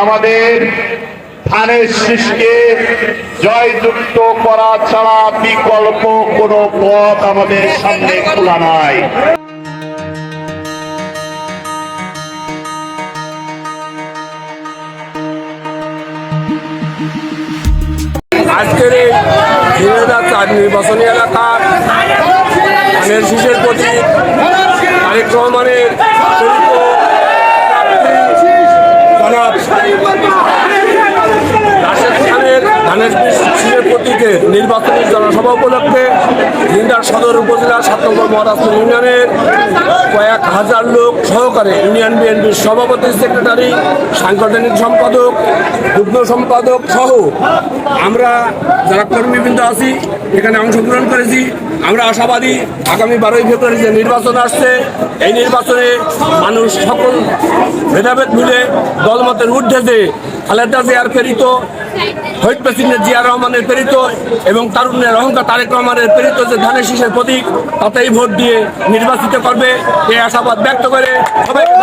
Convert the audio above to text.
আমাদের ধানের শীষকে জয়যুক্ত করা ছাড়া বিকল্প কোনো পথ আমাদের সামনে খোলা নাই। আজকের এই নির্বাচনী এলাকার ধানের শীষের প্রতি তারেক রহমানের শীষের প্রতীকে নির্বাচনী জনসভা উপলক্ষে ঝিন্দার সদর উপজেলার সাত নম্বর মহারাষ্ট্র ইউনিয়নের কয়েক হাজার লোক সহকারে ইউনিয়ন বিএনপির সভাপতি, সেক্রেটারি, সাংগঠনিক সম্পাদক, যুগ্ম সম্পাদক সহ আমরা যারা কর্মীবৃন্দ আছি, এখানে অংশগ্রহণ করেছি। আমরা আশাবাদী আগামী বারোই ফেব্রুয়ারি যে নির্বাচন আসছে, এই নির্বাচনে মানুষ সকল ভেদাভেদ মিলে দলমতের ঊর্ধ্বে যে খালেদা জিয়ার প্রেরিত শহীদ প্রেসিডেন্ট জিয়া রহমানের প্রেরিত এবং তারুণ্যের অহংকার তারেক রহমানের প্রেরিত যে ধানের শীষের প্রতীক, তাতেই ভোট দিয়ে নির্বাচিত করবে, এই আশাবাদ ব্যক্ত করে সবাইকে